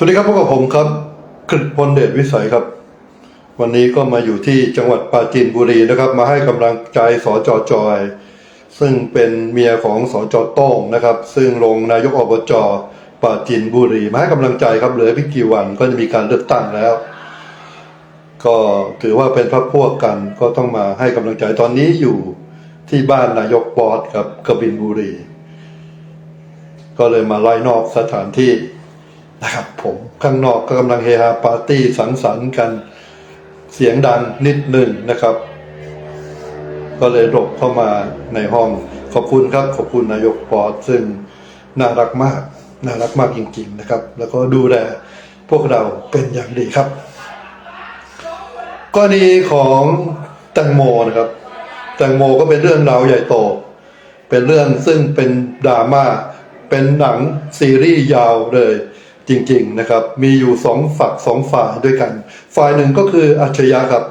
สวัสดีครับพบกับผมครับกฤษพลเดชวิสัยครับ วันนี้ก็มาอยู่ที่จังหวัดปราจีนบุรีนะครับ มาให้กำลังใจสจจอย ซึ่งเป็นเมียของสจโต้งนะครับ ซึ่งลงนายกอบจปราจีนบุรี มาให้กำลังใจครับเหลือไม่กี่วันก็จะมีการเลือกตั้งแล้ว ก็ถือว่าเป็นพรรคพวกกันก็ต้องมาให้กำลังใจตอนนี้อยู่ที่บ้านนายกปอดครับกบินบุรี ก็เลยมาไล่นอกสถานที่ นะครับผมข้างนอกก็กำลังเฮฮาปาร์ตี้สังสรรค์กันเสียงดังนิดหนึ่งนะครับ ก็เลยหลบเข้ามาในห้อง ขอบคุณครับ ขอบคุณนายกปอดซึ่งน่ารักมาก น่ารักมากจริง ๆ นะครับ แล้วก็ดูแลพวกเราเป็นอย่างดีครับกรณีของแตงโมนะครับแตงโมก็เป็นเรื่องราวใหญ่โต เป็นเรื่องซึ่งเป็นดราม่าเป็นหนังซีรีส์ยาวเลย จริงๆนะครับ มีอยู่สองฝักสองฝ่ายด้วยกัน ฝ่ายหนึ่งก็คืออัจฉริยะครับ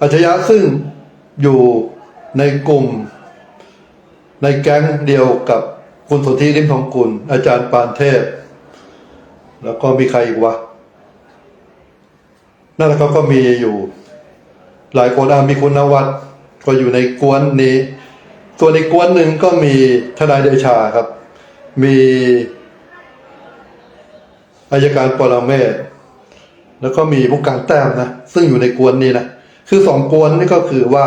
อัจฉริยะซึ่งอยู่ในกลุ่ม ในแก๊งเดียวกับคุณสนธิริมทองกุล อาจารย์ปานเทพ แล้วก็มีใครอีกวะนั่นแหละครับก็มีอยู่หลายคนอะมีคุณนวัดก็อยู่ในกวนนี้ ส่วนในกวนหนึ่งก็มีทนายเดชาครับ มี อายการปรเมศแล้วก็มีผู้การแต้มนะ ซึ่งอยู่ในกวนนี้นะ คือสองกวนนี่ก็คือว่า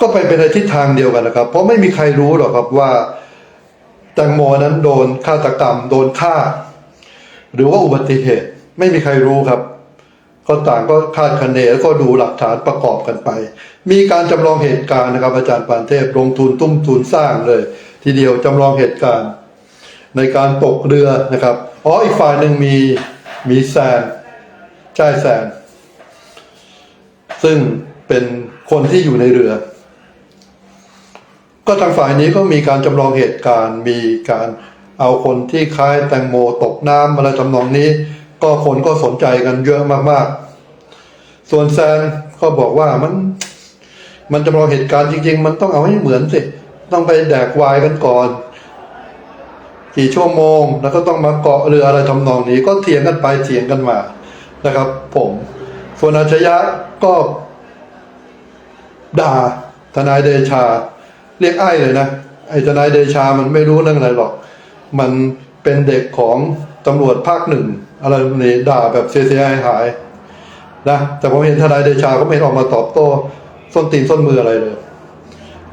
ก็ไปเป็นในทิศทางเดียวกันนะครับ เพราะไม่มีใครรู้หรอกครับว่า แตงโมนั้นโดนฆาตกรรม โดนฆ่า หรือว่าอุบัติเหตุ ไม่มีใครรู้ครับ ก็ต่างก็คาดคะเนแล้วก็ดูหลักฐานประกอบกันไป มีการจำลองเหตุการณ์นะครับ อาจารย์ปานเทพลงทุนตุ้มทุนสร้างเลย ทีเดียวจำลองเหตุการณ์ ในการตกเรือนะครับอ๋ออีกฝ่ายหนึ่งมีมีแซนใช่แซน ซึ่งเป็นคนที่อยู่ในเรือ ก็ทางฝ่ายนี้ก็มีการจำลองเหตุการณ์ มีการเอาคนที่คล้ายแตงโมตกน้ำอะไรทำนองนี้ ก็คนก็สนใจกันเยอะมากๆ ส่วนแซนก็บอกว่ามัน มันจำลองเหตุการณ์จริง ๆ มันต้องเอาให้เหมือนสิ ต้องไปแดกวายกันก่อน กี่ชั่วโมง แล้วก็ต้องมาเกาะเรืออะไรทำนองนี้ก็เถียงกันไปเถียงกันมานะครับ ผม ส่วนอาชญะก็ด่าทนายเดชา เรียกไอ้เลยนะไอ้ทนายเดชามันไม่รู้เรื่องอะไรหรอก มันเป็นเด็กของตำรวจภาคหนึ่งอะไรนี้ด่าแบบเสียหายหายนะแต่ผมเห็นทนายเดชาก็ไม่เห็นออกมาตอบโต้ส้นตีนส้นมืออะไรเลย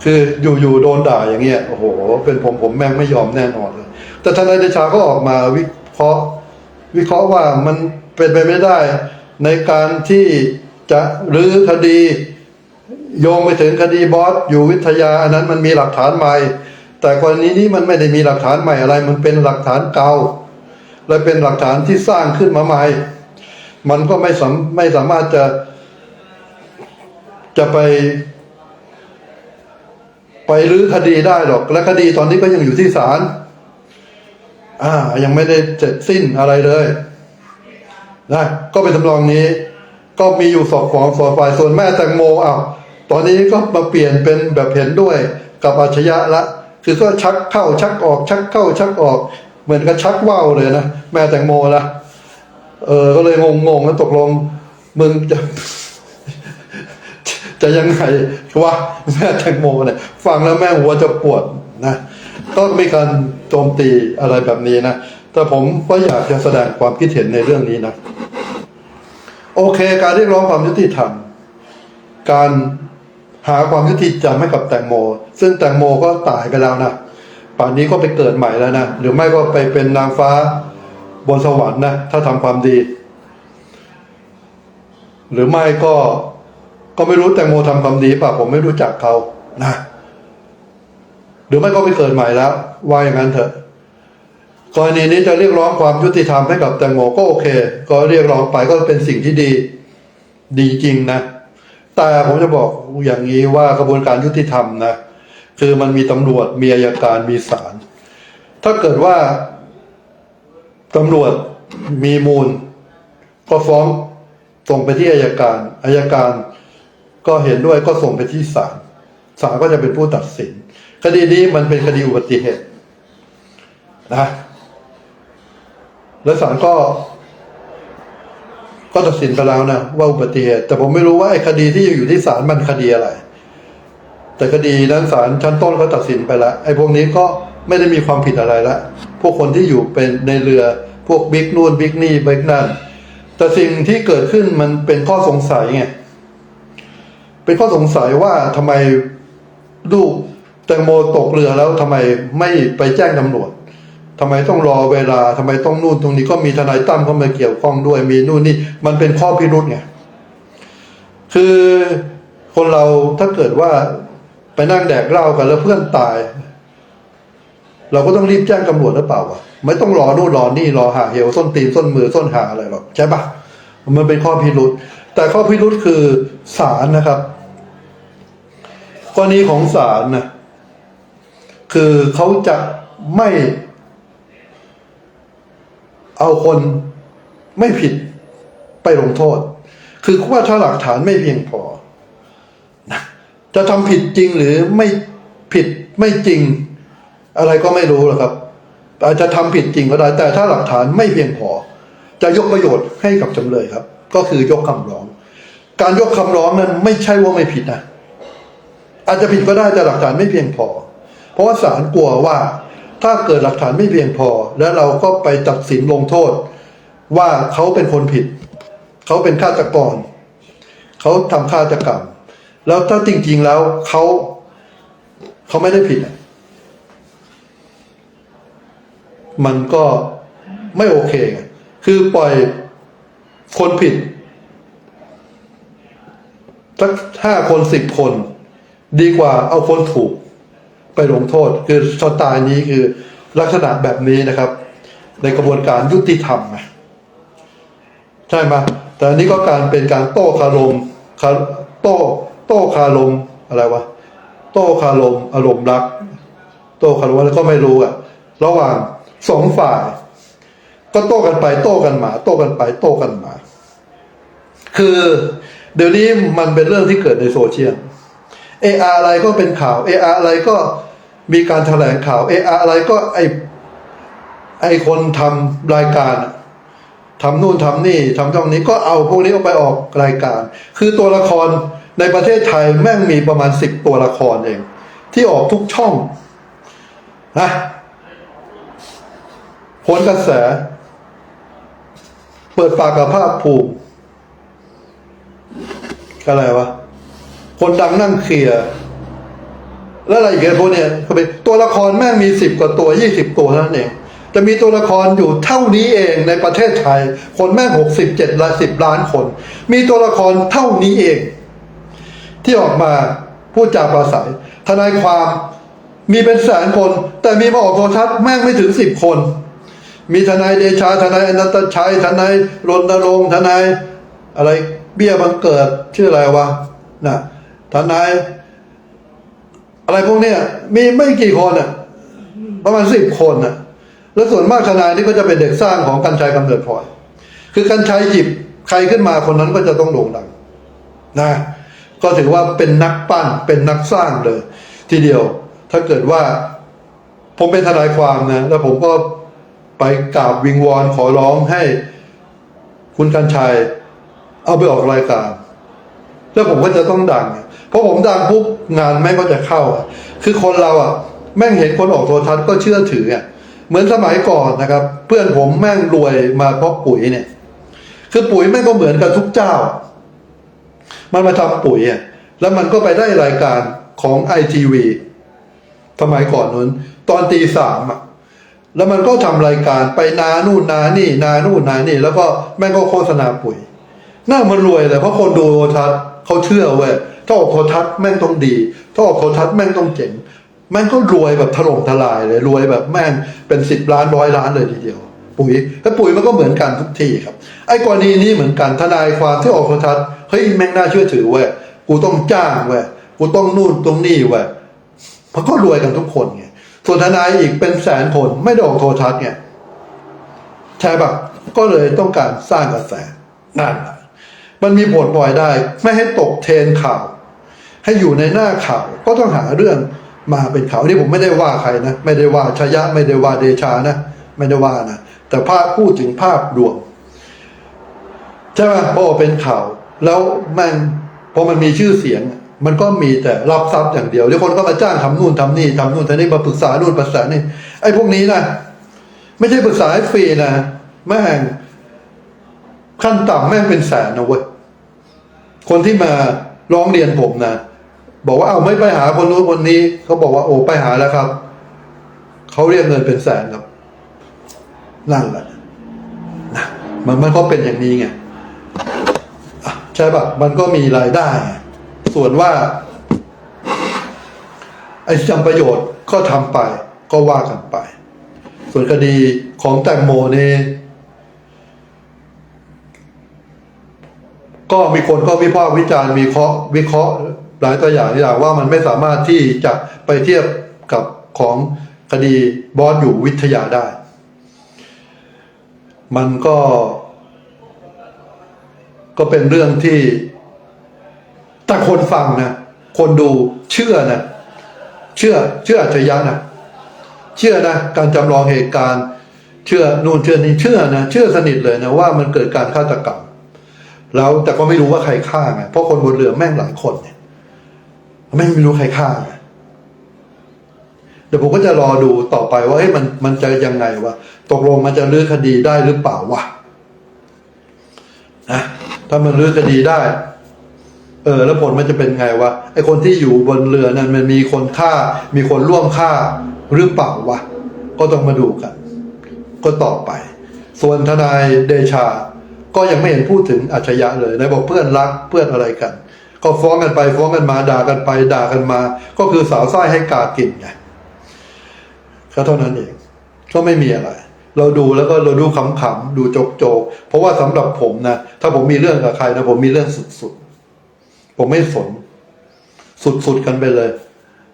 คืออยู่ๆโดนด่าอย่างเงี้ยโอ้โห เป็นผมผมแม่งไม่ยอมแน่นอนเลย แต่ทนายเดชาก็ออกมาวิเคราะห์วิเคราะห์ว่ามันเป็นไปไม่ได้ ในการที่จะรื้อคดี โยงไปถึงคดีบอสอยู่วิทยาอันนั้นมันมีหลักฐานใหม่ แต่กรณีนี้มันไม่ได้มีหลักฐานใหม่อะไร มันเป็นหลักฐานเก่า และเป็นหลักฐานที่สร้างขึ้นมาใหม่ มันก็ไม่สามไม่สามารถจะจะไป ไปรื้อคดีได้หรอก และคดีตอนนี้ก็ยังอยู่ที่ศาล อ่า ยังไม่ได้เสร็จสิ้นอะไรเลยนะก็เป็นทำนองนี้ ก็มีอยู่สองของสองฝ่ายส่วนแม่แตงโมอ้าวตอนนี้ก็มาเปลี่ยนเป็นแบบเห็นด้วยกับอัจฉริยะละ คือก็ชักเข้าชักออก ชักเข้าชักออก เหมือนกับชักว่าวเลยนะแม่แตงโมละเออก็เลยงงงๆแล้วตกลงมึงจะจะยังไงวะแม่แตงโมเนี่ยฟังแล้วแม่หัวจะปวดนะ ก็มีการโจมตีอะไรแบบนี้นะ แต่ผมก็อยากจะแสดงความคิดเห็นในเรื่องนี้นะ โอเค การเรียกร้องความยุติธรรม การหาความยุติธรรมให้กับแตงโม ซึ่งแตงโมก็ตายไปแล้วนะ ป่านนี้ก็ไปเกิดใหม่แล้วนะ หรือไม่ก็ไปเป็นนางฟ้าบนสวรรค์นะ ถ้าทำความดี หรือไม่ก็ก็ไม่รู้แตงโมทำความดีป่ะ ผมไม่รู้จักเขานะ หรือไม่ก็ไปเกิดใหม่แล้ว ว่าอย่างนั้นเถอะกรณีนี้จะเรียกร้องความยุติธรรมให้กับแตงโมก็โอเค ก็เรียกร้องไปก็เป็นสิ่งที่ดีดีจริงนะ แต่ผมจะบอกอย่างนี้ว่ากระบวนการยุติธรรมนะคือมันมีตำรวจมีอายการมีศาลถ้าเกิดว่าตำรวจมีมูล ก็ฟ้องส่งไปที่อายการอายการก็เห็นด้วยก็ส่งไปที่ศาลศาลก็จะเป็นผู้ตัดสิน คดีนี้มันเป็นคดีอุบัติเหตุนะแล้วศาลก็ ก็ตัดสินไปแล้วนะว่าอุบัติเหตุ แต่ผมไม่รู้ว่าไอ้คดีที่อยู่ที่ศาลมันคดีอะไร แต่คดีนั้นศาลชั้นต้นก็ตัดสินไปแล้วไอ้พวกนี้ก็ไม่ได้มีความผิดอะไรละพวกคนที่อยู่เป็นในเรือพวกบิ๊กนู่นบิ๊กนี่บิ๊กนั่นแต่สิ่งที่เกิดขึ้นมันเป็นข้อสงสัยไงเป็นข้อสงสัยว่าทำไมลูก แตงโมตกเรือแล้วทำไมไม่ไปแจ้งตำรวจทำไมต้องรอเวลาทำไมต้องนู่นตรงนี้ก็มีทนายตั้มเข้ามาเกี่ยวข้องด้วยมีนู่นนี่มันเป็นข้อพิรุษไงคือคนเราถ้าเกิดว่าไปนั่งแดกเหล้ากันแล้วเพื่อนตาย เราก็ต้องรีบแจ้งตำรวจหรือเปล่าวะไม่ต้องรอนู่นรอนี่รอหาเหวส้นตีนส้นมือส้นหาอะไรหรอกใช่ปะมันเป็นข้อพิรุษแต่ข้อพิรุษคือศาลนะครับกรณีของศาลนะ คือเขาจะไม่เอาคนไม่ผิดไปลงโทษ คือว่าถ้าหลักฐานไม่เพียงพอนะจะทำผิดจริงหรือไม่ผิดไม่จริง อะไรก็ไม่รู้หรอกครับ อาจจะทำผิดจริงก็ได้ แต่ถ้าหลักฐานไม่เพียงพอ จะยกประโยชน์ให้กับจำเลยครับ ก็คือยกคำร้อง การยกคำร้องนั้นไม่ใช่ว่าไม่ผิดนะ อาจจะผิดก็ได้แต่หลักฐานไม่เพียงพอ เพราะว่าศาลกลัวว่าถ้าเกิดหลักฐานไม่เพียงพอ แล้วเราก็ไปตัดสินลงโทษ ว่าเขาเป็นคนผิด เขาเป็นฆาตกร เขาทำฆาตกรรม แล้วถ้าจริง ๆแล้วเขาเขาไม่ได้ผิด มันก็ไม่โอเค คือปล่อยคนผิดสักห้าคนสิบคน ดีกว่าเอาคนถูก ไปลงโทษ คือสไตล์นี้คือลักษณะแบบนี้นะครับ ในกระบวนการยุติธรรมใช่ไหมแต่อันนี้ก็การเป็นการโต้คารมคาโต้โต้คารมอะไรวะโต้คารมอารมณ์รัก โต้คารมอะไรก็ไม่รู้อะระหว่างสองฝ่าย ก็โต้กันไปโต้กันมา โต้กันไป โต้กันมา คือ เดี๋ยวนี้มันเป็นเรื่องที่เกิดในโซเชียล เออาอะไรก็เป็นข่าวเออาอะไรก็มีการแถลงข่าวเออาอะไรก็ไอไอคนทำรายการทำนู่นทำนี่ทำตรงนี้ก็เอาพวกนี้เอาไปออกรายการ คือตัวละครในประเทศไทยแม่งมีประมาณสิบตัวละครเอง ที่ออกทุกช่องนะผลกระแส เปิดปากกับภาคภูมิอะไรวะ คนดังนั่งเคลียร์แล้วอะไรอีกอะพวกเนี้ยเขาเป็นตัวละครแม่งมีสิบกว่าตัวยี่สิบตัวเท่านั้นเองจะมีตัวละครอยู่เท่านี้เองในประเทศไทย คนแม่งหกสิบเจ็ดละสิบล้านคน มีตัวละครเท่านี้เอง ที่ออกมาพูดจาปราศัยทนายความมีเป็นแสนคน แต่มีมาออกโทรทัศน์แม่งไม่ถึงสิบคน มีทนายเดชาทนายอนันตชัยทนายรณรงค์ทนายอะไรเบี้ยบังเกิดชื่ออะไรวะนะ ทนาย อะไรพวกเนี้ยมีไม่กี่คนอะ ประมาณสิบคนอะ แล้วส่วนมากทนายนี่ก็จะเป็นเด็กสร้างของกัญชัยกำเนิดพลอย คือกัญชัยหยิบใครขึ้นมาคนนั้นก็จะต้องโด่งดังนะก็ถือว่าเป็นนักปั้นเป็นนักสร้างเลย ทีเดียว ถ้าเกิดว่า ผมเป็นทนายความนะแล้วผมก็ไปกราบวิงวอนขอร้องให้คุณกัญชัย เอาไปออกรายการ แล้วผมก็จะต้องดัง พราะผมดังปุ๊บงานแม่งก็จะเข้าอะคือคนเราอะแม่งเห็นคนออกโทรทัศน์ก็เชื่อถืออะเหมือนสมัยก่อนนะครับ เพื่อนผมแม่งรวยมาเพราะปุ๋ยเนี่ย คือปุ๋ยแม่งก็เหมือนกันทุกเจ้า มันมาทำปุ๋ยอะแล้วมันก็ไปได้รายการของไอทีวีสมัยก่อนนู้นตอนตีสามอะแล้วมันก็ทำรายการไปนานู่นนานี่ นานู่นนานี่ แล้วก็แม่งก็โฆษณาปุ๋ย หน้ามันรวยเลยเพราะคนดูโทรทัศน์เขาเชื่อเว้ย ถ้าออโทรทัศแม่งต้องดีถ้าออโทรทัศแม่งต้องเจ๋งแม่งก็รวยแบบถล่มทลายเลยรวยแบบแม่งเป็นสิบล้านร้อยล้านเลยทีเดียว ปุ๋ยแล้วปุ๋ยมันก็เหมือนกันทุกที่ครับ ไอ้กรณีนี้เหมือนกันทนายความที่ออกโทรทัศเฮ้ยแม่งน่าเชื่อถือเว้ยกูต้องจ้างเว้ยกูต้องนู่นตรงนี่เว้ยมันก็รวยกันทุกคนไงส่วนทนายอีกเป็นแสนคนไม่ได้ออกโทรทัศน์ไงใช่ปะก็เลยต้องการสร้างกระแสนั่นมันมีผลพลอยได้ ไม่ให้ตกเทรนข่าว ให้อยู่ในหน้าข่าว ก็ต้องหาเรื่องมาเป็นข่าวนี่ผมไม่ได้ว่าใครนะ ไม่ได้ว่าชยะ ไม่ได้ว่าเดชานะ ไม่ได้ว่านะ แต่ภาพพูดถึงภาพรวมใช่ไหมพอเป็นข่าว แล้วมันพอมันมีชื่อเสียง มันก็มีแต่รับทรัพย์อย่างเดียวเดี๋ยวคนก็มาจ้างทำนู่นทำนี่ทำนู่นทำนี่มาปรึกษานู่นปรึกษานี่ไอ้พวกนี้นะไม่ใช่ปรึกษาให้ฟรีนะแม่งขั้นต่ำแม่งเป็นแสนนะเว้ยคนที่มาร้องเรียนผมนะ บอกว่าเอาไม่ไปหาคนนู้นคนนี้เขาบอกว่าโอ้ไปหาแล้วครับเขาเรียกเงินเป็นแสนครับ นั่นแหละนะมันมันก็เป็นอย่างนี้ไงใช่ปะมันก็มีรายได้ ส่วนว่า ไอ้จำประโยชน์ก็ทำไป ก็ว่ากันไป ส่วนคดีของแตงโมนี่ก็มีคนก็วิพากษ์วิจารณ์มีเคราะห์วิเคราะห์ หลายตัวอย่างอย่างว่ามันไม่สามารถที่จะไปเทียบกับของคดีบอสอยู่วิทยาได้ มันก็ ก็เป็นเรื่องที่แต่คนฟังนะคนดูเชื่อนะเชื่อเชื่ออัจฉริยะนะเชื่อนะการจำลองเหตุการณ์ เชื่อนู่นเชื่อนี่เชื่อนะเชื่อสนิทเลยนะว่ามันเกิดการฆาตกรรมแล้วแต่ก็ไม่รู้ว่าใครฆ่าไงเพราะคนบนเรือแม่งหลายคนเนี่ย แม่งไม่รู้ใครฆ่า เดี๋ยวผมก็จะรอดูต่อไปว่าเฮ้ยมันมันจะยังไงวะตกลงมันจะลื้อคดีได้หรือเปล่าวะนะถ้ามันลื้อคดีได้ เออ แล้วผลมันจะเป็นไงวะไอคนที่อยู่บนเรือนั้นมันมีคนฆ่า มีคนร่วมฆ่าหรือเปล่าวะก็ต้องมาดูกัน ก็ต่อไป ส่วนทนายเดชา ก็ยังไม่เห็นพูดถึงอัจฉริยะเลยนายบอกเพื่อนรักเพื่อนอะไรกัน ก็ฟ้องกันไปฟ้องกันมาด่ากันไปด่ากันมา ก็คือสาวไส้ให้กากินไงก็เท่านั้นเองก็ไม่มีอะไร เราดูแล้วก็เราดูขำๆดูโจกๆเพราะว่าสำหรับผมนะถ้าผมมีเรื่องกับใครนะผมมีเรื่องสุดๆผมไม่สน สุดๆกันไปเลย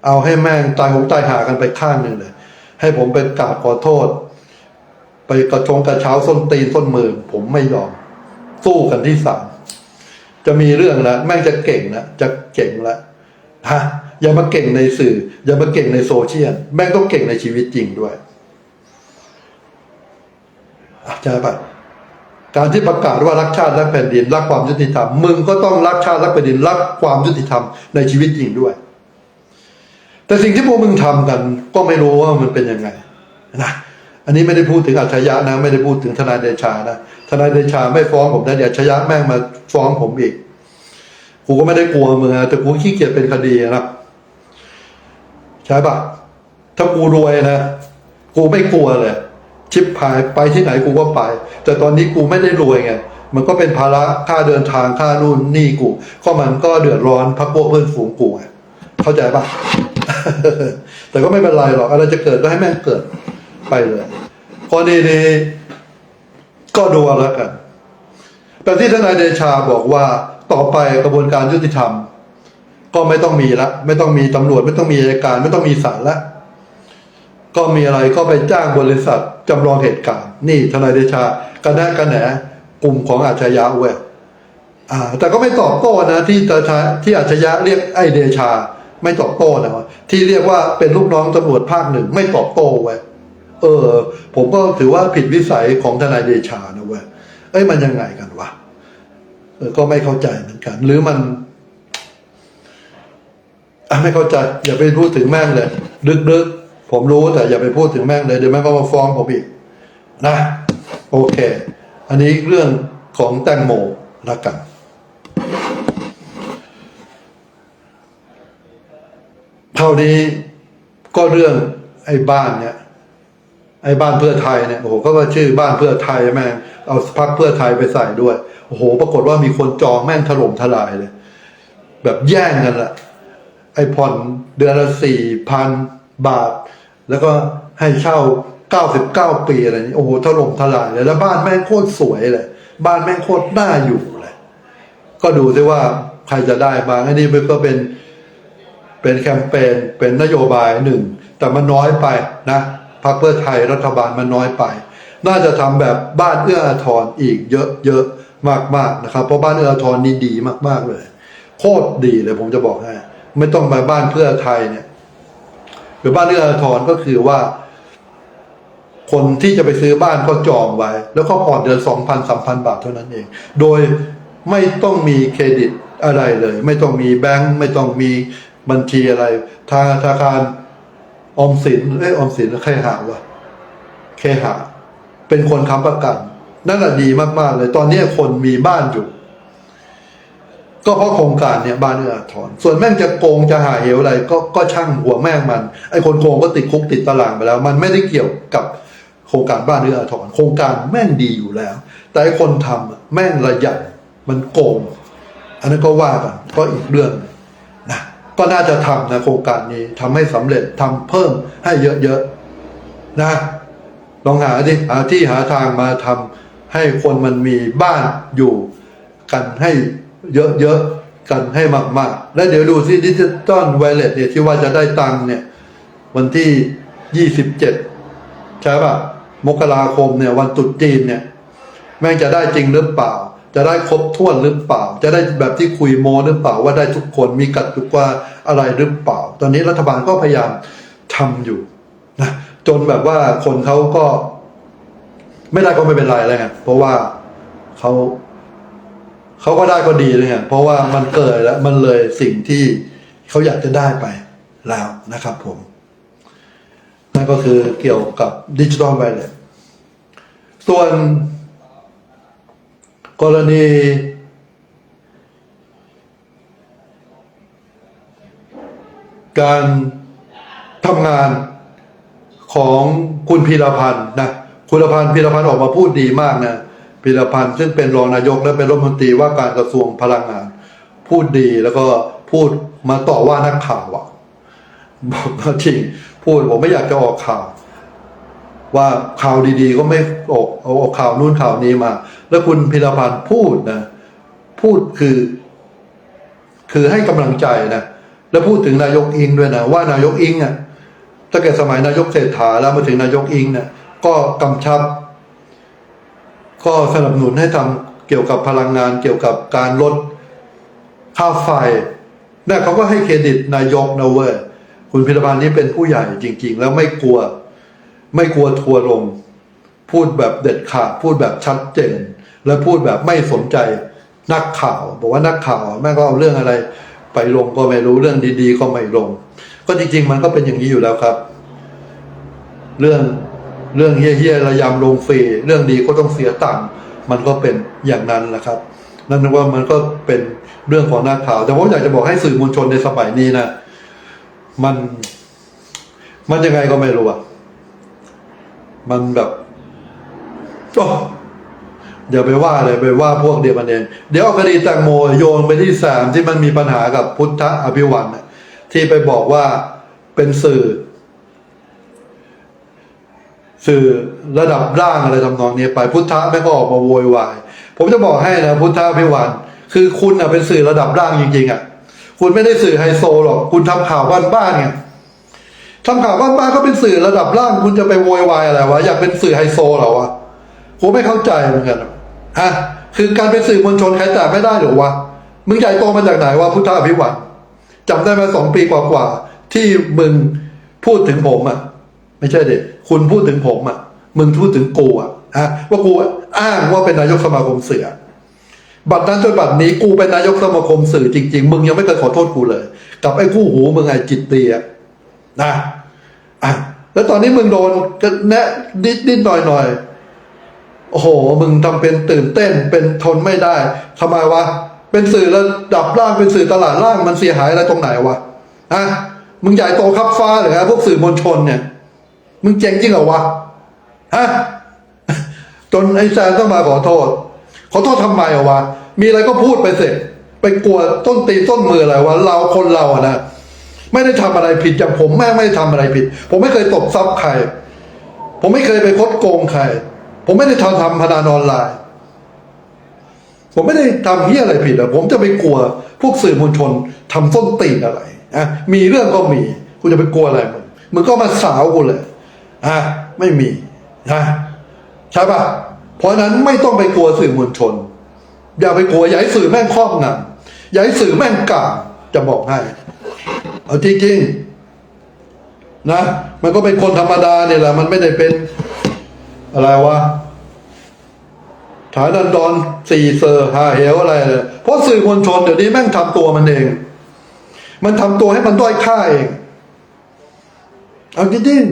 เอาให้แม่งตายหงตายหากันไปข้างหนึ่งเลย ให้ผมไปกราบขอโทษ ไปกระชงกระเช้าส้นตีนส้นมือ ผมไม่ยอม สู้กันที่ศาล จะมีเรื่องแล้วแม่งจะเก่งแล้วจะเก่งแล้วฮะอย่ามาเก่งในสื่อ อย่ามาเก่งในโซเชียลแม่งต้องเก่งในชีวิตจริงด้วยอะใช่ปะการที่ประกาศว่ารักชาติรักแผ่นดิน รักความยุติธรรมมึงก็ต้องรักชาติรักแผ่นดินรักความยุติธรรมในชีวิตจริงด้วย แต่สิ่งที่พวกมึงทำกัน ก็ไม่รู้ว่ามันเป็นยังไงนะ อันนี้ไม่ได้พูดถึงอัจฉริยะนะไม่ได้พูดถึงทนายเดชานะทนายเดชาไม่ฟ้องผมนะเดี๋ยวอัจฉริยะแม่งมาฟ้องผมอีกกูก็ไม่ได้กลัวมึงนะแต่กูขี้เกียจเป็นคดีนะใช่ปะถ้ากูรวยนะกูไม่กลัวเลยชิปพายไปที่ไหนกูก็ไป แต่ตอนนี้กูไม่ได้รวยไงมันก็เป็นภาระค่าเดินทางค่านู่นนี่กู ก็มันก็เดือดร้อนพักพวกเพื่อนฝูงกูไงเข้าใจปะแต่ก็ไม่เป็นไรหรอกอะไรจะเกิดก็ให้แม่งเกิด ไปเลยกรณีนี้ก็ดูแล้วกันแต่ที่ทนายเดชาบอกว่าต่อไปกระบวนการยุติธรรม ก็ไม่ต้องมีละ ไม่ต้องมีตำรวจ ไม่ต้องมีอัยการ ไม่ต้องมีศาลละ ก็มีอะไรก็ไปจ้างบริษัทจำลองเหตุการณ์ นี่ทนายเดชากันแน่กันแหนกลุ่มของอาชญาเว้ยแต่ก็ไม่ตอบโต้นะ ที่ตาชาที่อาชญาเรียกไอเดชา ไม่ตอบโต้นะที่เรียกว่าเป็นลูกน้องตำรวจภาคหนึ่งไม่ตอบโต้เว้ย เออ ผมก็ถือว่าผิดวิสัยของทนายเดชานะเว้ยเอ้ยมันยังไงกันวะเออก็ไม่เข้าใจเหมือนกัน หรือมันอะไม่เข้าใจ อย่าไปพูดถึงแม่งเลยลึกๆผมรู้แต่อย่าไปพูดถึงแม่งเลยเดี๋ยวแม่งก็มาฟ้องผมอีกนะโอเค อันนี้เรื่องของแตงโมละกันเท่านี้ก็เรื่องไอ้บ้านเนี่ย ไอ้บ้านเพื่อไทยเนี่ยโอ้โหก็ว่าชื่อบ้านเพื่อไทยแม่งเอาพักเพื่อไทยไปใส่ด้วยโอ้โห ปรากฏว่ามีคนจองแม่งถล่มทลายเลย แบบแย่งกันละไอ้ผ่อนเดือนละสี่พันบาท แล้วก็ให้เช่าเก้าสิบเก้าปีอะไรนี้โอ้โหถล่มทลายเลยแล้วบ้านแม่งโคตรสวยเลย บ้านแม่งโคตรน่าอยู่เลย ก็ดูซิว่าใครจะได้บ้างอันนี้มันก็เป็นเป็นแคมเปญเป็นนโยบายหนึ่ง แต่มันน้อยไปนะ พรรคเพื่อไทยรัฐบาลมันน้อยไป น่าจะทำแบบบ้านเอื้ออาทรอีกเยอะเยอะมากๆนะครับ เพราะบ้านเอื้ออาทรนี่ดีมากๆเลย โคตรดีเลยผมจะบอกให้ไม่ต้องมาบ้านเพื่อไทยเนี่ยหรือบ้านเอื้ออาทรก็คือว่า คนที่จะไปซื้อบ้านก็จองไว้ แล้วก็ผ่อนเดือนสองพันสามพันบาทเท่านั้นเอง โดยไม่ต้องมีเครดิตอะไรเลย ไม่ต้องมีแบงก์ไม่ต้องมีบัญชีอะไรทางธนาคาร อมสินเอ้ยออมสินใครหาวะเคหาเป็นคนค้ำประกัน นั่นแหะดีมากๆเลย ตอนนี้คนมีบ้านอยู่ ก็เพราะโครงการเนี่ยบ้านเอื้ออาทรส่วนแม่งจะโกงจะหาเหวอะไร ก็ก็ช่างหัวแม่งมัน ไอ้คนโกงก็ติดคุกติดตารางไปแล้ว มันไม่ได้เกี่ยวกับโครงการบ้านเอื้ออาทรโครงการแม่งดีอยู่แล้ว แต่ไอ้คนทำอะแม่งระยำมันโกง อันนั้นก็ว่ากันก็อีกเรื่อง ก็น่าจะทำนะโครงการนี้ทำให้สำเร็จทำเพิ่มให้เยอะๆนะลองหาดิหาที่หาทางมาทำให้คนมันมีบ้านอยู่กันให้เยอะๆกันให้มากๆ แล้วเดี๋ยวดูที่ดิจิตอลไวเลสเนี่ยที่ว่าจะได้ตังค์เนี่ยวันที่ยี่สิบเจ็ดใช่ป่ะ มกราคมเนี่ยวันตรุษจีนเนี่ยแม่งจะได้จริงหรือเปล่า จะได้ครบถ้วนหรือเปล่า จะได้แบบที่คุยโมหรือเปล่าว่าได้ทุกคนมีกัดตุกว่า อะไรหรือเปล่า ตอนนี้รัฐบาลก็พยายามทำอยู่นะจนแบบว่าคนเขาก็ ไม่ได้ก็ไม่เป็นไรแล้วไงเพราะว่าเขาเขาก็ได้ก็ดีเลยไงเพราะว่ามันเกิดแล้วมันเลยสิ่งที่เขาอยากจะได้ไปแล้วนะครับผม นั่นก็คือเกี่ยวกับดิจิทัลไวเลสส่วนกรณี การทำงานของคุณพีรพันธ์นะคุณพีรพันธ์พีรพันธ์ออกมาพูดดีมากนะพีรพันธ์ซึ่งเป็นรองนายกและเป็นรัฐมนตรีว่าการกระทรวงพลังงาน พูดดีแล้วก็พูดมาต่อว่านักข่าวอะบอกว่าจริงพูดผมไม่อยากจะออกข่าว ว่าข่าวดีๆ ก็ไม่ออกเอาเอาข่าวนู่นข่าวนี้มา แล้วคุณพิรพันธ์พูดนะ พูดคือ คือให้กำลังใจนะ แล้วพูดถึงนายกอิงด้วยนะว่านายกอิงอะตั้งแต่สมัยนายกเศรษฐาแล้วมาถึงนายกอิงเนี่ยก็กำชับ ก็สนับสนุนให้ทำเกี่ยวกับพลังงานเกี่ยวกับการลดค่าไฟเนี่ยเขาก็ให้เครดิตนายกนะเว้ยคุณพิรพันธ์นี่เป็นผู้ใหญ่จริง ๆ แล้วไม่กลัว ไม่กลัวทัวร์ลง พูดแบบเด็ดขาดพูดแบบชัดเจน และพูดแบบไม่สนใจนักข่าว บอกว่านักข่าวแม่ก็เอาเรื่องอะไร ไปลงก็ไม่รู้เรื่องดีๆ ก็ไม่ลง ก็จริง ๆ มันก็เป็นอย่างนี้อยู่แล้วครับ เรื่องเรื่องเฮี้ยๆระยำลงฟรีเรื่องดีก็ต้องเสียตังค์มันก็เป็นอย่างนั้นแหละครับ นั่นว่ามันก็เป็นเรื่องของนักข่าว แต่ผมอยากจะบอกให้สื่อมวลชนในสมัยนี้นะมัน มันยังไงก็ไม่รู้อะมันแบบโอ้ อย่าไปว่าเลยไปว่าพวกเดียวกันเองเดี๋ยวคดีแตงโมโยนไปที่สามที่มันมีปัญหากับพุทธอภิวันน่ะที่ไปบอกว่าเป็นสื่อ สื่อระดับร่างอะไรทำนองนี้ไปพุทธะแม่ก็ออกมาโวยวายผมจะบอกให้นะพุทธอภิวัน คือคุณอะเป็นสื่อระดับร่างจริงๆอะ คุณไม่ได้สื่อไฮโซหรอก คุณทำข่าวบ้านๆไงทำข่าวบ้านๆก็เป็นสื่อระดับล่าง คุณจะไปโวยวายอะไรวะอยากเป็นสื่อไฮโซเหรอวะผมไม่เข้าใจเหมือนกัน ฮะคือการเป็นสื่อมวลชนใครแต่ไม่ได้หรอวะมึงใหญ่โตมาจากไหนวะพุทธอภิวัตจำได้ไหมสองปีกว่าๆที่มึงพูดถึงผมอะไม่ใช่เด็กคุณพูดถึงผมอะมึงพูดถึงกูอะฮะว่ากูอ้างว่าเป็นนายกสมาคมสื่อบัตรนั้นจนบัตรนี้กูเป็นนายกสมาคมสื่อจริง ๆ มึงยังไม่เคยขอโทษกูเลย กับไอ้คู่หูมึงไอ้จิตเตียนะอะแล้วตอนนี้มึงโดนก็แนะนิดนิดหน่อยหน่อย โอ้โห มึงทำเป็นตื่นเต้นเป็นทนไม่ได้ทำไมวะ เป็นสื่อระดับล่างเป็นสื่อตลาดล่างมันเสียหายอะไรตรงไหนวะอะมึงใหญ่โตครับฟ้าหรือไงพวกสื่อมวลชนเนี่ย มึงเจ๋งจริงเหรอวะฮะจนไอ้แซนต้องมาขอโทษ ขอโทษทำไมอะวะ มีอะไรก็พูดไปเสร็จ ไปกลัวต้นตีต้นมืออะไรวะเราคนเราอะนะไม่ได้ทำอะไรผิดอย่างผมแม่ไม่ได้ทำอะไรผิด ผมไม่เคยตบทรัพย์ใคร ผมไม่เคยไปคดโกงใคร ผมไม่ได้ทำทำพนันออนไลน์ ผมไม่ได้ทำเฮียอะไรผิดอะผมจะไปกลัวพวกสื่อมวลชนทำส้นตีนอะไรอะมีเรื่องก็มีกูจะไปกลัวอะไรมึงมึงก็มาสาวกูเลยอะไม่มีนะใช่ปะเพราะฉะนั้นไม่ต้องไปกลัวสื่อมวลชน อย่าไปกลัวอย่าให้สื่อแม่งครอบงำอย่าให้สื่อแม่งกล่าวจะบอกให้ เอาจริงๆนะ มันก็เป็นคนธรรมดาเนี่ยแหละ มันไม่ได้เป็น อะไรวะฐานันดอนสี่เซอร์หาเหวอะไรเลยเพราะสื่อมวลชนเดี๋ยวนี้แม่งทำตัวมันเอง มันทำตัวให้มันด้อยค่าเองเอาจริง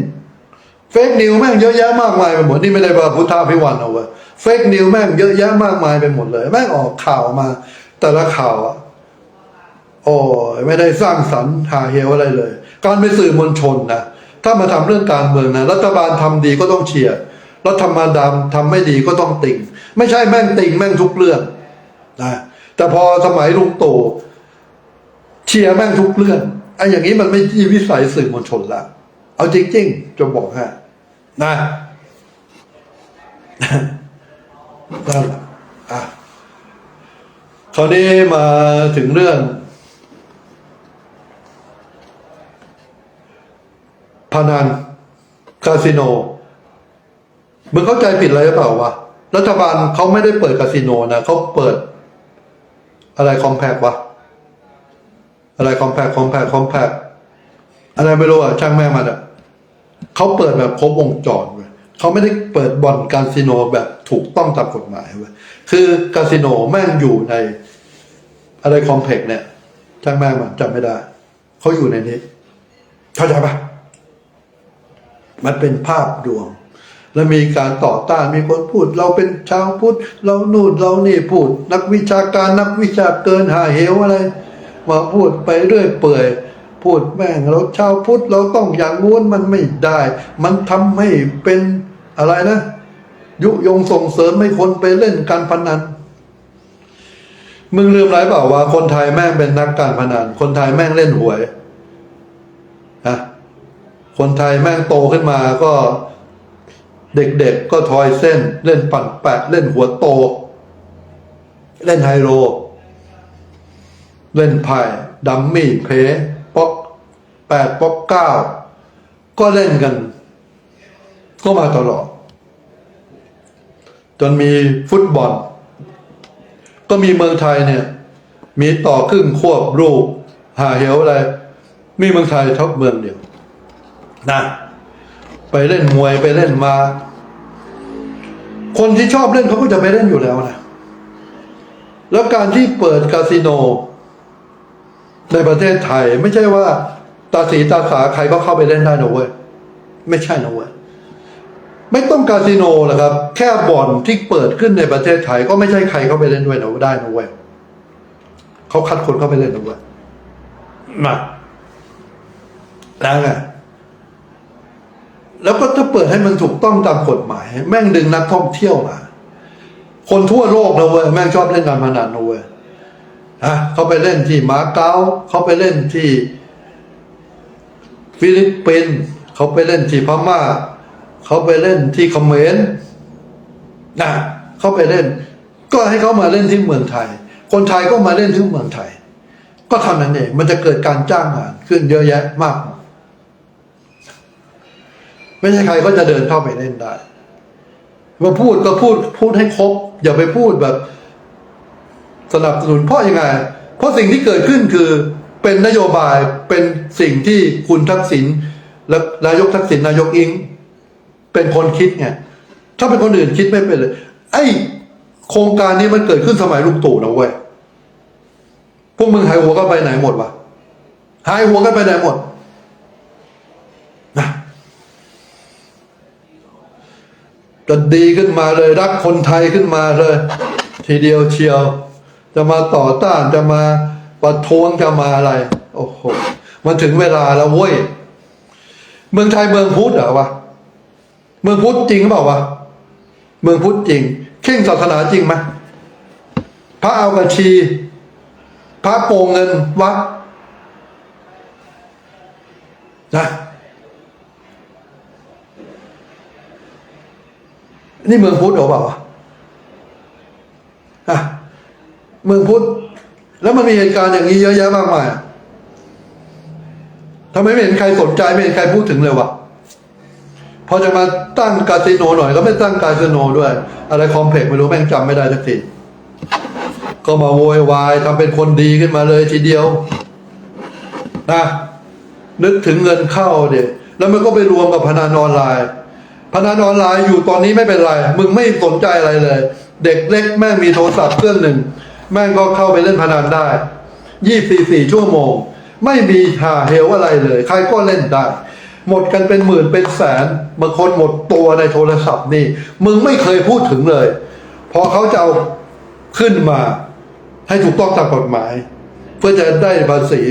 เฟกนิวแม่งเยอะแยะมากมายไปหมดนี่ไม่ได้ว่าพุทธาพิวันเอาไว้เฟกนิวแม่งเยอะแยะมากมายไปหมดเลย แม่งออกข่าวมา แต่ละข่าวอะโอ้ยไม่ได้สร้างสรรค์หาเหวอะไรเลย การเป็นสื่อมวลชนนะถ้ามาทำเรื่องการเมืองนะรัฐบาลทำดีก็ต้องเชียร์ รัฐบาลดำทำไม่ดีก็ต้องติ่ง ไม่ใช่แม่งติ่งแม่งทุกเรื่องนะแต่พอสมัยลุงตู่เชียร์แม่งทุกเรื่องไอ้อย่างนี้มันไม่ใช่วิสัยสื่อมวลชนละเอาจริงๆจะบอกให้นะนั่นแหละอะคราวนี้มาถึงเรื่องพนันคาสิโน มึงเข้าใจผิดอะไรหรือเปล่าวะรัฐบาลเขาไม่ได้เปิดคาสิโนนะเขาเปิด อะไรคอมแพกวะอะไรคอมแพกคอมแพกคอมแพกอะไรไม่รู้อะช่างแม่มันอะเขาเปิดแบบครบวงจรเว้ยเขาไม่ได้เปิดบ่อนคาสิโนแบบถูกต้องตามกฎหมายเว้ยคือคาสิโนแม่งอยู่ใน อะไรคอมเพกเนี่ยช่างแม่มันจำไม่ได้เขาอยู่ในนี้เข้าใจปะมันเป็นภาพดวง แล้วมีการต่อต้านมีคนพูด เราเป็นชาวพุทธเรานู่นเรานี่พูด นักวิชาการนักวิชาเกินหาเหวอะไร มาพูดไปเรื่อยเปื่อยพูดแม่งเราชาวพุทธเราต้องอย่างงู้นมันไม่ได้ มันทำให้เป็นอะไรนะ ยุยงส่งเสริมให้คนไปเล่นการพนันมึงลืมไรเปล่าว่า คนไทยแม่งเป็นนักการพนันคนไทยแม่งเล่นหวยอะคนไทยแม่งโตขึ้นมาก็ เด็กๆก็ทอยเส้น เล่นปั่นแปะ เล่นหัวโต เล่นไฮโล เล่นไพ่ดัมมี่เพป๊อกแปดป๊อกเก้าก็เล่นกัน ก็มาตลอด จนมีฟุตบอล ก็มีเมืองไทยเนี่ย มีต่อครึ่งควบรูป หาเหวอะไร มีเมืองไทยเท่าเมืองเดียวนะ ไปเล่นมวยไปเล่นมา คนที่ชอบเล่นเขาก็จะไปเล่นอยู่แล้วนะแล้วการที่เปิดคาสิโน ในประเทศไทยไม่ใช่ว่า ตาสีตาสาใครก็เข้าไปเล่นได้นะเว้ยไม่ใช่นะเว้ยไม่ต้องคาสิโนหรอกครับ แค่บ่อนที่เปิดขึ้นในประเทศไทย ก็ไม่ใช่ใครเข้าไปเล่นด้วยนะได้นะเว้ยเขาคัดคนเข้าไปเล่นนะเว้ยมาแล้วไง แล้วก็จะเปิดให้มันถูกต้องตามกฎหมาย แม่งดึงนักท่องเที่ยวมา คนทั่วโลกนะเว้ยแม่งชอบเล่นการพนันนะเว้ยฮะเขาไปเล่นที่มาเก๊าเขาไปเล่นที่ฟิลิปปินส์เขาไปเล่นที่พม่า เขาไปเล่นที่เขมรนะเขาไปเล่น ก็ให้เขามาเล่นที่เมืองไทย คนไทยก็มาเล่นที่เมืองไทย ก็เท่านั้นเองมันจะเกิดการจ้างงานขึ้นเยอะแยะมาก ไม่ใช่ใครก็จะเดินเข้าไปเล่นได้มาพูดก็พูดพูดให้ครบ อย่าไปพูดแบบ สนับสนุนเพราะยังไง เพราะสิ่งที่เกิดขึ้นคือเป็นนโยบายเป็นสิ่งที่คุณทักษิณและนายกทักษิณนายกอิง เป็นคนคิดไงถ้าเป็นคนอื่นคิดไม่เป็นเลย ไอ้โครงการนี้มันเกิดขึ้นสมัยลุงตู่นะเว้ยพวกมึงหายหัวกันไปไหนหมดวะหายหัวกันไปไหนหมดนะ จะดีขึ้นมาเลย รักคนไทยขึ้นมาเลย ทีเดียวเชียว จะมาต่อต้านจะมาประท้วงจะมาอะไร โอ้โหมันถึงเวลาแล้วเว้ย เมืองไทยเมืองพุทธเหรอวะเมืองพุทธจริงหรือเปล่าวะเมืองพุทธจริงเข่งศาสนาจริงไหมพระเอากระชี พระโกงเงินวัดนะ นี่เมืองพุทธหรือเปล่าอะเมืองพุทธแล้วมันมีเหตุการณ์อย่างนี้เยอะแยะมากมายทำไมไม่เห็นใครสนใจไม่เห็นใครพูดถึงเลยวะพอจะมาตั้งคาสิโนหน่อยก็ไม่ตั้งคาสิโนด้วย อะไรคอมเพล็กซ์ไม่รู้แม่งจำไม่ได้สักทีก็มาโวยวายทำเป็นคนดีขึ้นมาเลยทีเดียวนะนึกถึงเงินเข้าเดี๋ยแล้วมันก็ไปรวมกับพนันออนไลน์ พนันออนไลน์อยู่ตอนนี้ไม่เป็นไร มึงไม่สนใจอะไรเลย เด็กเล็กแม่งมีโทรศัพท์เครื่องหนึ่ง แม่งก็เข้าไปเล่นพนันได้ยี่สี่สี่ชั่วโมง ไม่มีหาเหวอะไรเลย ใครก็เล่นได้ หมดกันเป็นหมื่นเป็นแสนบางคนหมดตัวในโทรศัพท์นี่ มึงไม่เคยพูดถึงเลย พอเขาจะเอาขึ้นมา ให้ถูกต้องตามกฎหมาย เพื่อจะได้ภาษี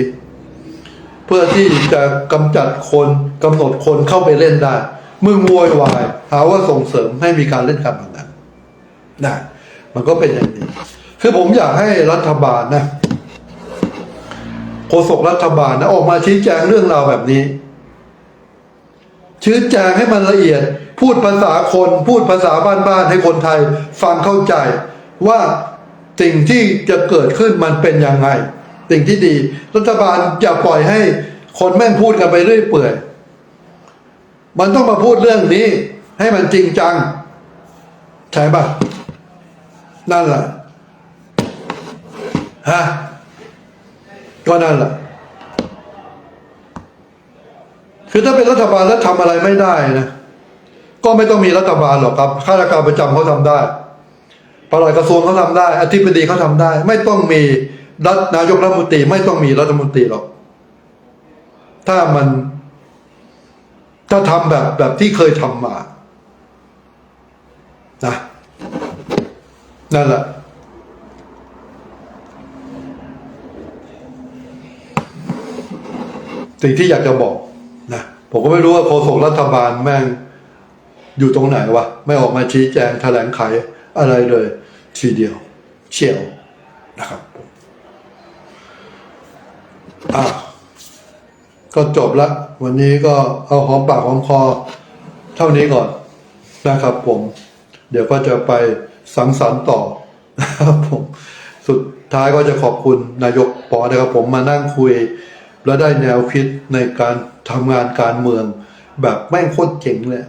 เพื่อที่จะกำจัดคนกำหนดคนเข้าไปเล่นได้ มึงโวยวายหาว่าส่งเสริมให้มีการเล่นการพนันนะมันก็เป็นอย่างนี้ คือผมอยากให้รัฐบาลนะโฆษกรัฐบาลนะออกมาชี้แจงเรื่องราวแบบนี้ ชี้แจงให้มันละเอียด พูดภาษาคน พูดภาษาบ้านๆให้คนไทย ฟังเข้าใจว่าสิ่งที่จะเกิดขึ้นมันเป็นยังไง สิ่งที่ดี รัฐบาลอย่าปล่อยให้คนแม่งพูดกันไปเรื่อยเปื่อย มันต้องมาพูดเรื่องนี้ ให้มันจริงจัง ใช่ปะนั่นแหละฮะก็นั่นแหละคือถ้าเป็นรัฐบาลแล้วทำอะไรไม่ได้นะก็ไม่ต้องมีรัฐบาลหรอกครับข้าราชการประจำเขาทำได้ปลัดกระทรวงเขาทำได้อธิบดีเขาทำได้ ไม่ต้องมีรัฐนายกรัฐมนตรีไม่ต้องมีรัฐมนตรีหรอก ถ้ามัน ถ้าทำแบบแบบที่เคยทำมา นะ นั่นแหละ สิ่งที่อยากจะบอกนะ ผมก็ไม่รู้ว่าโฆษกรัฐบาลแม่งอยู่ตรงไหนวะ ไม่ออกมาชี้แจงแถลงไขอะไรเลย ทีเดียว เชี่ยวนะครับอะ ก็จบละวันนี้ก็เอาหอมปากหอมคอ เท่านี้ก่อนนะครับผม เดี๋ยวก็จะไปสังสรรค์ต่อนะครับผมสุดท้ายก็จะขอบคุณนายกปอนะครับผมมานั่งคุย แล้วได้แนวคิดในการทำงานการเมือง แบบแม่งโคตรเจ๋งเลย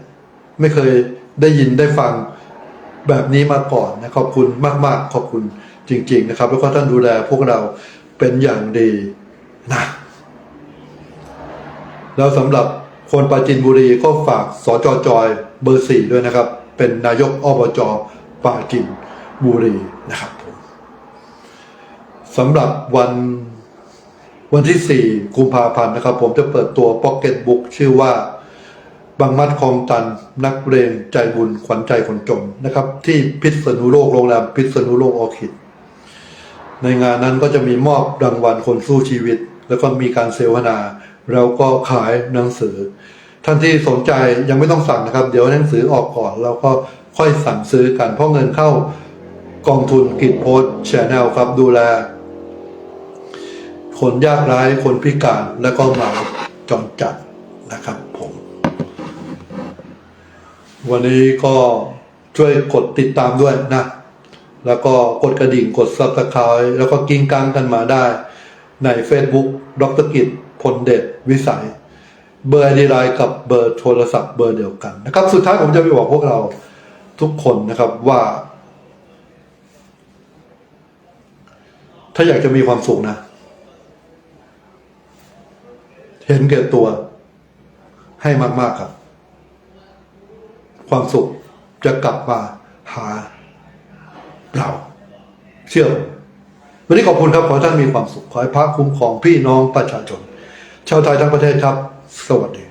ไม่เคยได้ยินได้ฟังแบบนี้มาก่อนนะขอบคุณมาก ๆ ขอบคุณจริง ๆ นะครับ แล้วก็ท่านดูแลพวกเราเป็นอย่างดีนะ แล้วสำหรับคนปราจินบุรีก็ฝากสจจอยเบอร์สี่ด้วยนะครับ เป็นนายกอบจปราจินบุรีนะครับผมสำหรับวันวันที่ 4 กุมภาพันธ์นะครับ ผมจะเปิดตัวพ็อกเก็ตบุ๊กชื่อว่าบางมัดคลองตันนักเรงใจบุญขวัญใจคนจนนะครับ ที่พิษณุโลกโรงแรมพิษณุโลกออคิด ในงานนั้นก็จะมีมอบรางวัลคนสู้ชีวิต แล้วก็มีการเสวนา แล้วก็ขายหนังสือ ท่านที่สนใจยังไม่ต้องสั่งนะครับ เดี๋ยวหนังสือออกก่อนแล้วก็ค่อยสั่งซื้อกันเพราะเงินเข้ากองทุนกิจโพสแชนแนลครับดูแล คนยากไร้คนพิการและก็เหมาจรจัดนะครับผม วันนี้ก็ช่วยกดติดตามด้วยนะ แล้วก็กดกระดิ่งกด subscribe แล้วก็กิ้งกังกันมาได้ ใน Facebook ดรกิจพลเดชวิสัย เบอร์ดีไลน์กับเบอร์โทรศัพท์เบอร์เดียวกันนะครับ สุดท้ายผมจะไปบอกพวกเราทุกคนนะครับว่า ถ้าอยากจะมีความสุขนะ เห็นแก่ตัว ให้มากๆครับ ความสุขจะกลับมาหาเราเชื่อผมวันนี้ขอบคุณครับ ขอท่านมีความสุข ขอให้พระคุ้มครองพี่น้องประชาชน ชาวไทยทั้งประเทศครับ สวัสดี